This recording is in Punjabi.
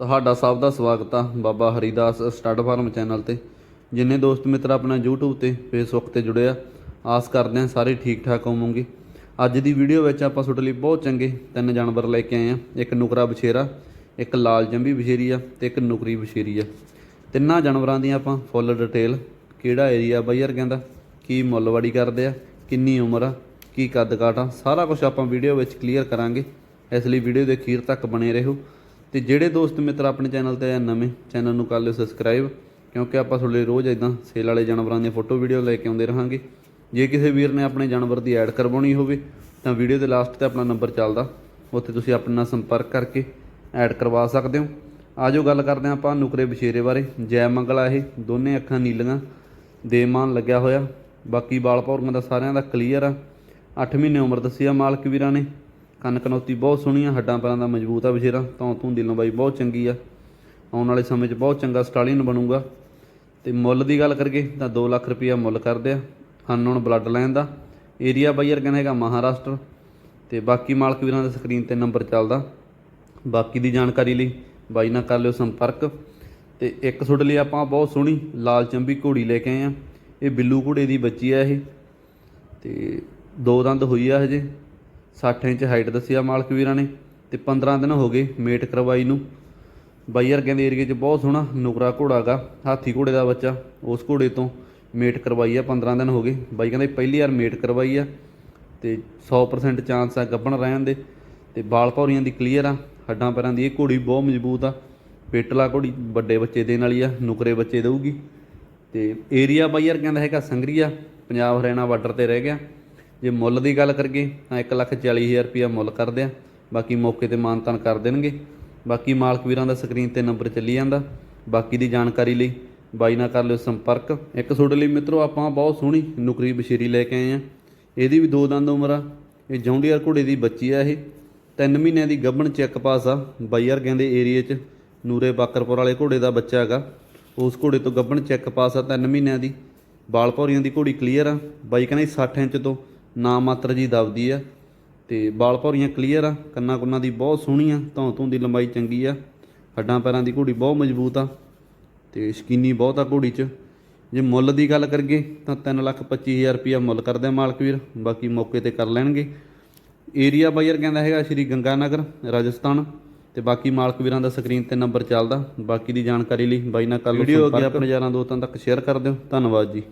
ਤੁਹਾਡਾ ਸਭ ਦਾ ਸਵਾਗਤ ਆ Baba Haridas stud farm channel ਤੇ। ਜਿੰਨੇ ਦੋਸਤ ਮਿੱਤਰ ਆਪਣਾ YouTube ਤੇ, Facebook ਤੇ ਜੁੜੇ ਆ, ਆਸ ਕਰਦੇ ਆ ਸਾਰੇ ਠੀਕ ਠਾਕ ਹੋਵੋਗੇ। ਅੱਜ ਦੀ ਵੀਡੀਓ ਵਿੱਚ ਆਪਾਂ ਤੁਹਾਡੇ ਲਈ ਬਹੁਤ ਚੰਗੇ ਤਿੰਨ ਜਾਨਵਰ ਲੈ ਕੇ ਆਏ ਆ। ਇੱਕ ਨੁਕਰਾ ਬਛੇਰਾ, ਇੱਕ ਲਾਲ ਜੰਬੀ ਬਛੇਰੀ ਆ ਤੇ ਇੱਕ ਨੁਕਰੀ ਬਛੇਰੀ ਆ। ਤਿੰਨਾਂ ਜਾਨਵਰਾਂ ਦੀ ਆਪਾਂ ਫੁੱਲ ਡਿਟੇਲ ਕਿਹੜਾ ਏਰੀਆ ਬਾਈ ਕਹਿੰਦਾ, ਕੀ ਮੁੱਲਵਾੜੀ ਕਰਦੇ ਆ, ਕਿੰਨੀ ਉਮਰ ਆ, ਕੀ ਕੱਦ ਕਾਠ ਆ, ਸਾਰਾ ਕੁਝ ਆਪਾਂ ਵੀਡੀਓ ਵਿੱਚ ਕਲੀਅਰ ਕਰਾਂਗੇ। ਇਸ ਲਈ ਵੀਡੀਓ ਦੇ ਅਖੀਰ ਤੱਕ ਬਣੇ ਰਹੋ। ਤੇ ਜਿਹੜੇ ਦੋਸਤ ਮਿੱਤਰ ਆਪਣੇ ਚੈਨਲ ਤੇ ਆਏ ਨਵੇਂ, ਚੈਨਲ ਨੂੰ ਕਰ ਲਿਓ ਸਬਸਕ੍ਰਾਈਬ ਕਿਉਂਕਿ ਆਪਾਂ ਤੁਹਾਡੇ ਰੋਜ਼ ਇਦਾਂ ਸੇਲ ਵਾਲੇ ਜਾਨਵਰਾਂ ਦੀਆਂ ਫੋਟੋ ਵੀਡੀਓ ਲੈ ਕੇ ਆਉਂਦੇ ਰਹਾਂਗੇ। ਜੇ ਕਿਸੇ ਵੀਰ ਨੇ ਆਪਣੇ ਜਾਨਵਰ ਦੀ ਐਡ ਕਰਵਾਉਣੀ ਹੋਵੇ, ਤਾਂ ਵੀਡੀਓ ਦੇ ਲਾਸਟ ਤੇ ਆਪਣਾ ਨੰਬਰ ਚੱਲਦਾ। ਉੱਥੇ ਤੁਸੀਂ ਆਪਣੇ ਨਾਲ ਸੰਪਰਕ ਕਰਕੇ ਐਡ ਕਰਵਾ ਸਕਦੇ ਹੋ। ਆਜੋ ਗੱਲ ਕਰਦੇ ਹਾਂ ਆਪਾਂ ਨੁਕਰੇ ਬਸ਼ੇਰੇ ਬਾਰੇ। ਜੈ ਮੰਗਲਾ ਇਹ, ਦੋਨੇ ਅੱਖਾਂ ਨੀਲੀਆਂ ਦੇਮਾਨ ਲੱਗਿਆ ਹੋਇਆ। ਬਾਕੀ ਵਾਲ ਭੌਰੀਆਂ ਦਾ ਸਾਰਿਆਂ ਦਾ ਕਲੀਅਰ ਆ। 8 ਮਹੀਨੇ ਉਮਰ ਦੱਸੀ ਆ ਮਾਲਕ ਵੀਰਾਂ ਨੇ। ਕੰਨ ਕਨੌਤੀ ਬਹੁਤ ਸੋਹਣੀ ਆ, ਹੱਡਾਂ ਪੈਰਾਂ ਦਾ ਮਜ਼ਬੂਤ ਆ ਬਸ਼ੇਰਾ ਤੋਂ ਤੂੰ ਦੀ ਲੰਬਾਈ ਬਹੁਤ ਚੰਗੀ ਆ। ਆਉਣ ਵਾਲੇ ਸਮੇਂ 'ਚ ਬਹੁਤ ਚੰਗਾ ਸਟਾਲੀਨ ਬਣੂਗਾ। ਤੇ ਮੁੱਲ ਦੀ ਗੱਲ ਕਰੀਏ ਤਾਂ 2 ਲੱਖ ਰੁਪਈਆ ਮੁੱਲ ਕਰਦੇ ਆ ਅਨਨੋਨ ਬਲੱਡ ਲਾਈਨ ਦਾ। ਏਰੀਆ ਬਾਈਅਰ ਕਹਿੰਦਾ ਹੈਗਾ ਮਹਾਰਾਸ਼ਟਰ। ਤੇ ਬਾਕੀ ਮਾਲਕ ਵੀਰਾਂ ਦੇ ਸਕਰੀਨ ਤੇ ਨੰਬਰ ਚੱਲਦਾ। ਬਾਕੀ ਦੀ ਜਾਣਕਾਰੀ ਲਈ ਬਾਈ ਨਾਲ ਕਰ ਲਿਓ ਸੰਪਰਕ। ਤੇ ਇੱਕ ਤੁਹਾਡੇ ਲਈ ਆਪਾਂ ਬਹੁਤ ਸੋਹਣੀ ਲਾਲ ਚੰਬੀ ਘੋੜੀ ਲੈ ਕੇ ਆਏ ਆ। ਇਹ ਬਿੱਲੂ ਘੋੜੇ ਦੀ ਬੱਚੀ ਆ ਇਹ। ਤੇ ਦੋ ਦੰਦ ਹੋਈ ਆ ਹਜੇ। 60 ਇੰਚ ਹਾਈਟ ਦੱਸੀ ਆ ਮਾਲਕ ਵੀਰਾਂ ਨੇ ਤੇ 15 ਦਿਨ ਹੋ ਗਏ ਮੇਟ ਕਰਵਾਈ ਨੂੰ। ਬਾਈ ਯਾਰ ਕਹਿੰਦੇ ਏਰੀਏ 'ਚ ਬਹੁਤ ਸੋਹਣਾ ਨੁਕਰਾ ਘੋੜਾ ਗਾ, ਹਾਥੀ ਘੋੜੇ ਦਾ ਬੱਚਾ, ਉਸ ਘੋੜੇ ਤੋਂ ਮੇਟ ਕਰਵਾਈ ਆ 15 ਦਿਨ ਹੋ ਗਏ। ਬਾਈ ਕਹਿੰਦੇ ਪਹਿਲੀ ਵਾਰ ਮੇਟ ਕਰਵਾਈ ਆ ਤੇ 100% ਚਾਂਸ ਆ ਗੱਭਣ ਰਹਿਣ ਦੇ ਤੇ ਬਾਲ ਭੌਰੀਆਂ ਦੀ ਕਲੀਅਰ ਆ, ਹੱਡਾਂ ਪੈਰਾਂ ਦੀ। ਇਹ ਘੋੜੀ ਬਹੁਤ ਮਜ਼ਬੂਤ ਆ, ਪੇਟਲਾ ਘੋੜੀ ਵੱਡੇ ਬੱਚੇ ਦੇਣ ਵਾਲੀ ਆ, ਨੁਕਰੇ ਬੱਚੇ ਦੇਊਗੀ। ਤੇ ਏਰੀਆ ਬਾਈ ਯਾਰ ਦਾ ਹੈਗਾ ਸੰਗਰੀਆ, ਪੰਜਾਬ ਹਰਿਆਣਾ ਬਾਰਡਰ ਤੇ ਰਹਿ ਗਿਆ। ਜੇ ਮੁੱਲ ਦੀ ਗੱਲ ਕਰੀਏ ਤਾਂ 140000 ਰੁਪਇਆ ਮੁੱਲ ਕਰਦੇ ਆ। ਬਾਕੀ ਮੌਕੇ ਤੇ ਮਾਨਤਾਨ ਕਰ ਦੇਣਗੇ। ਬਾਕੀ ਮਾਲਕ ਵੀਰਾਂ ਦਾ ਸਕਰੀਨ ਤੇ ਨੰਬਰ ਚੱਲੀ ਜਾਂਦਾ। ਬਾਕੀ ਦੀ ਜਾਣਕਾਰੀ ਲਈ ਬਾਈ ਨਾਲ ਕਰ ਲਿਓ ਸੰਪਰਕ। ਇੱਕ ਤੁਹਾਡੇ ਲਈ ਮਿੱਤਰੋ, ਆਪਾਂ ਬਹੁਤ ਸੋਹਣੀ ਨੁਕਰੀ ਬਸ਼ੀਰੀ ਲੈ ਕੇ ਆਏ ਆ। ਇਹਦੀ ਵੀ ਦੋ ਦੰਦ ਉਮਰ ਆ। ਇਹ ਜੌਂਡੀਅਰ ਘੋੜੇ ਦੀ ਬੱਚੀ ਆ ਇਹ। ਤਿੰਨ ਮਹੀਨਿਆਂ ਦੀ ਗੱਭਣ ਚੈੱਕ ਪਾਸ ਆ ਬਾਈ ਯਾਰ ਕਹਿੰਦੇ ਏਰੀਏ 'ਚ। ਨੂਰੇ ਬਾਕਰਪੁਰ ਵਾਲੇ ਘੋੜੇ ਦਾ ਬੱਚਾ ਹੈਗਾ। ਉਸ ਘੋੜੇ ਤੋਂ ਗੱਭਣ ਚੈੱਕ ਪਾਸ ਆ ਤਿੰਨ ਮਹੀਨਿਆਂ ਦੀ। ਬਾਲ ਭੌਰੀਆਂ ਦੀ ਘੋੜੀ ਕਲੀਅਰ ਆ। ਬਾਈ ਕਹਿੰਦੇ ਜੀ 60 ਇੰਚ ਤੋਂ ਨਾ ਮਾਤਰ ਜੀ ਦਬਦੀ ਆ। ਤੇ ਬਾਲ ਭੌਰੀਆਂ ਕਲੀਅਰ ਆ ਕੰਨਾਂ ਕੁੰਨਾਂ ਦੀ ਬਹੁਤ ਸੋਹਣੀ ਆ ਧੌਂ ਧੌਂ ਦੀ ਲੰਬਾਈ ਚੰਗੀ ਆ। ਹੱਡਾਂ ਪੈਰਾਂ ਦੀ ਘੋੜੀ ਬਹੁਤ ਮਜ਼ਬੂਤ ਆ ਤੇ ਸ਼ਕੀਨੀ ਬਹੁਤ ਆ ਘੋੜੀ 'ਚ। ਜੇ ਮੁੱਲ ਦੀ ਗੱਲ ਕਰੀਏ ਤਾਂ 325000 ਰੁਪਇਆ ਮੁੱਲ ਕਰਦੇ ਆ ਮਾਲਕ ਵੀਰ ਬਾਕੀ ਮੌਕੇ ਤੇ ਕਰ ਲੈਣਗੇ। ਏਰੀਆ ਬਾਈਰ ਕਹਿੰਦਾ ਹੈਗਾ ਸ਼੍ਰੀ ਗੰਗਾਨਗਰ ਰਾਜਸਥਾਨ ਤੇ ਬਾਕੀ ਮਾਲਕ ਵੀਰਾਂ ਦਾ ਸਕਰੀਨ ਤੇ ਨੰਬਰ ਚੱਲਦਾ। ਬਾਕੀ ਦੀ ਜਾਣਕਾਰੀ ਲਈ ਬਾਈ ਨਾਲ ਕੱਲ ਵੀਡੀਓ ਅੱਗੇ ਆਪਣੇ ਯਾਰਾਂ ਦੋਸਤਾਂ ਤੱਕ ਸ਼ੇਅਰ ਕਰ ਦਿਓ। ਧੰਨਵਾਦ ਜੀ।